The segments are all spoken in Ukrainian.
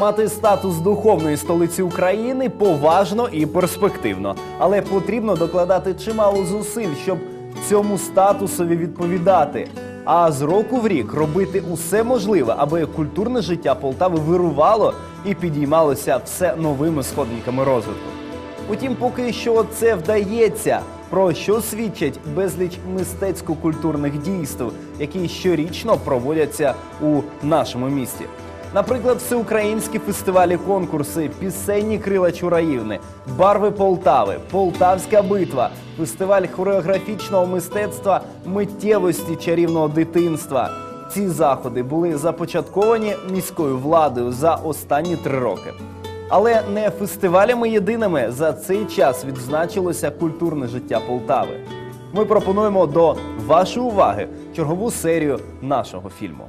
Мати статус духовної столиці України поважно і перспективно, але потрібно докладати чимало зусиль, щоб цьому статусові відповідати. А з року в рік робити усе можливе, аби культурне життя Полтави вирувало і підіймалося все новими сходниками розвитку. Утім, поки що це вдається. Про що свідчать безліч мистецько-культурних дійств, які щорічно проводяться у нашому місті. Наприклад, всеукраїнські фестивалі, конкурси, пісенні крила Чураївни, барви Полтави, Полтавська битва, фестиваль хореографічного мистецтва, миттєвості чарівного дитинства. Ці заходи були започатковані міською владою за останні три роки. Але не фестивалями єдиними за цей час відзначилося культурне життя Полтави. Ми пропонуємо до вашої уваги чергову серію нашого фільму.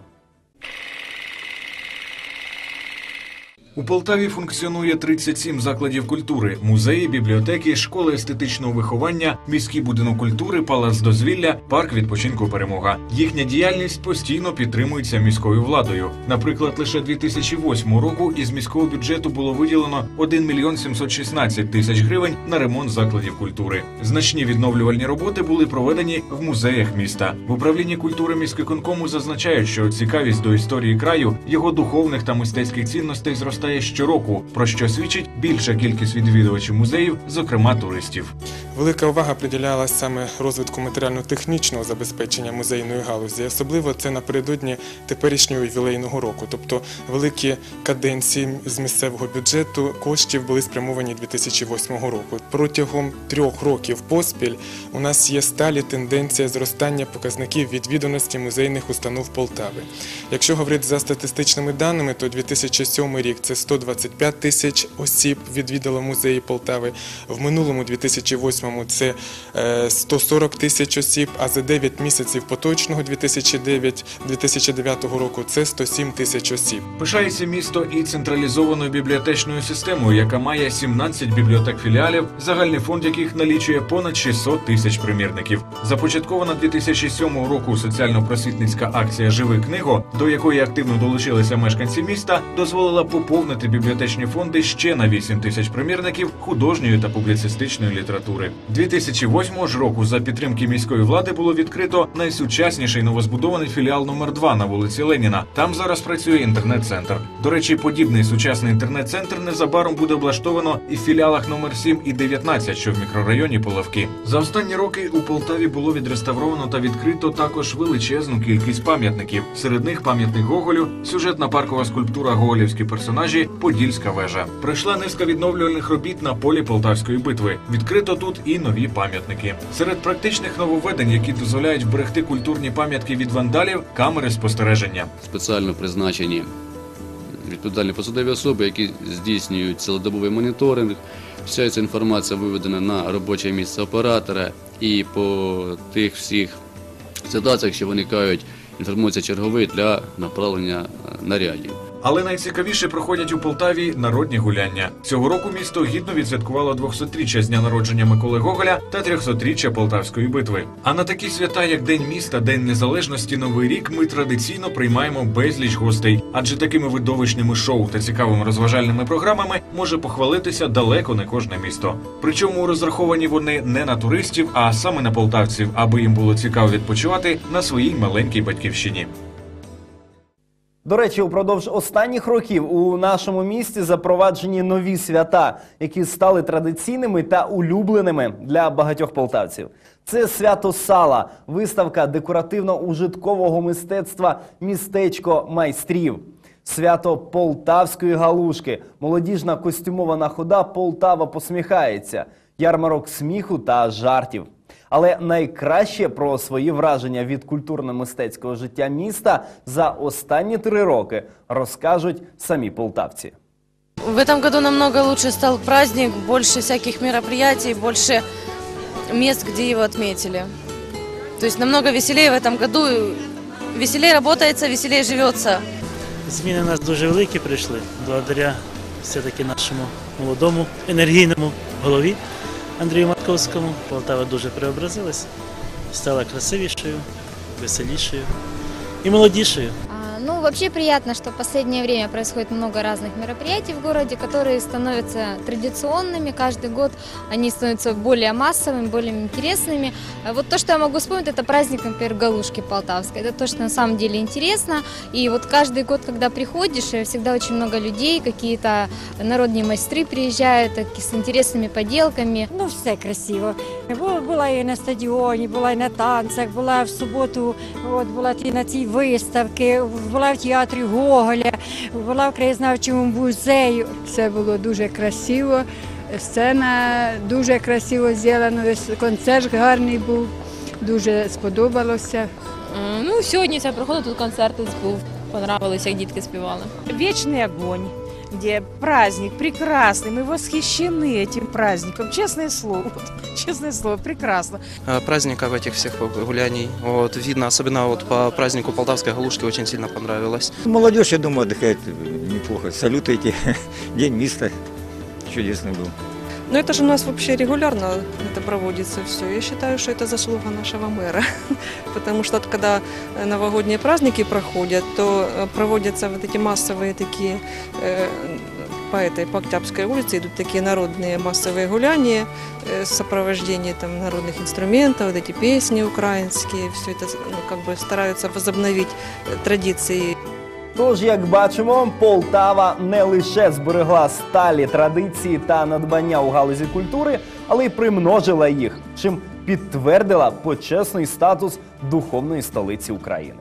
У Полтаві функціонує 37 закладів культури, музеї, бібліотеки, школи естетичного виховання, міський будинок культури, палац дозвілля, парк відпочинку перемога. Їхня діяльність постійно підтримується міською владою. Наприклад, лише 2008 року із міського бюджету було виділено 1 мільйон 716 тисяч гривень на ремонт закладів культури. Значні відновлювальні роботи були проведені в музеях міста. В управлінні культури міськвиконкому зазначають, що цікавість до історії краю, його духовних та мистецьких цінностей зростає щороку, про що свідчить більша кількість відвідувачів музеїв, зокрема туристів. Велика увага приділялась саме розвитку матеріально-технічного забезпечення музейної галузі. Особливо це напередодні теперішнього ювілейного року. Тобто великі каденції з місцевого бюджету коштів були спрямовані 2008 року. Протягом трьох років поспіль у нас є сталі тенденція зростання показників відвіданості музейних установ Полтави. Якщо говорити за статистичними даними, то 2007 рік це 125 тисяч осіб відвідало музеї Полтави. В минулому 2008 це е, 140 тисяч осіб, а за 9 місяців поточного 2009-2009 року це 107 тисяч осіб. Пишається місто і централізованою бібліотечною системою, яка має 17 бібліотек-філіалів, загальний фонд яких налічує понад 600 тисяч примірників. Започаткована 2007 року соціально-просвітницька акція Живи книго, до якої активно долучилися мешканці міста, дозволила поповнити бібліотечні фонди ще на 8 тисяч примірників художньої та публіцистичної літератури. 2008 ж року за підтримки міської влади було відкрито найсучасніший новозбудований філіал номер 2 на вулиці Леніна. Там зараз працює інтернет-центр. До речі, подібний сучасний інтернет-центр незабаром буде облаштовано і в філіалах номер 7 і 19, що в мікрорайоні Половки. За останні роки у Полтаві було відреставровано та відкрито також величезну кількість пам'ятників. Серед них пам'ятник Гоголю, сюжетна паркова скульптура Гоголівські персонажі, Подільська вежа. Пройшла низка відновлювальних робіт на полі Полтавської битви. Відкрито тут і нові пам'ятники. Серед практичних нововведень, які дозволяють вберегти культурні пам'ятки від вандалів, камери спостереження. спеціально призначені відповідальні посадові особи, які здійснюють цілодобовий моніторинг. Вся ця інформація виведена на робоче місце оператора і по тих всіх ситуаціях, що виникають, інформується черговий для направлення нарядів. Але найцікавіше проходять у Полтаві народні гуляння. Цього року місто гідно відсвяткувало 200-річчя з дня народження Миколи Гоголя та 300-річчя Полтавської битви. А на такі свята, як День міста, День Незалежності, Новий рік, ми традиційно приймаємо безліч гостей, адже такими видовищними шоу та цікавими розважальними програмами може похвалитися далеко не кожне місто. Причому розраховані вони не на туристів, а саме на полтавців, аби їм було цікаво відпочивати на своїй маленькій батьківщині. До речі, упродовж останніх років у нашому місті запроваджені нові свята, які стали традиційними та улюбленими для багатьох полтавців. Це свято сала, виставка декоративно-ужиткового мистецтва Містечко майстрів. Свято полтавської галушки, молодіжна костюмована хода Полтава посміхається, ярмарок сміху та жартів. Але найкраще про свої враження від культурно-мистецького життя міста за останні три роки розкажуть самі полтавці. В этом году намного лучше стал праздник, больше всяких мероприятий, больше мест, где его отметили. То есть намного веселее в этом году, веселее работается, веселее живется. Зміни у нас дуже великі прийшли, благодаря все-таки нашому молодому, енергійному голові Андрію Матковському. Полтава дуже преобразилась, стала красивішою, веселішою і молодішою. А, Ну, вообще приятно, что в последнее время происходит много разных мероприятий в городе, которые становятся традиционными. Каждый год они становятся более массовыми, более интересными. А Вот то, что я могу вспомнить, это праздник, например, Галушки Полтавской. Это то, что на самом деле интересно. И вот каждый год, когда приходишь, э, всегда очень много людей, какие-то народные мастеры приезжают так, с интересными поделками. Ну, все красиво. Була, була і на стадіоні, була і на танцях, була в суботу, от, була і на цій виставці, була в театрі Гоголя, була в краєзнавчому музеї. Все було дуже красиво. Сцена дуже красиво зроблена, концерт гарний був, дуже сподобалося. Е, Ну, сьогодні це проходить тут концерт був. понравилося, як дітки співали. Вічний огонь, где праздник прекрасный, мы восхищены этим праздником, честное слово, вот, честное слово, прекрасно. э, праздников этих всех гуляний. Вот, видно, особенно вот по празднику Полтавской Галушки очень сильно понравилось. Молодежь, я думаю, отдыхает неплохо. Салюты эти, День места чудесный был. Но это же у нас вообще регулярно это проводится все. Я считаю, что это заслуга нашего мэра. Потому что когда э, новогодние праздники проходят, то э, проводятся вот эти массовые такие э, по этой по Октябрьской улице идут такие народные массовые гуляния э, с сопровождением там народных инструментов, вот эти песни украинские, все это ну, как бы стараются возобновить э, традиции Тож, як бачимо, Полтава не лише зберегла сталі традиції та надбання у галузі культури, але й примножила їх, чим підтвердила почесний статус духовної столиці України.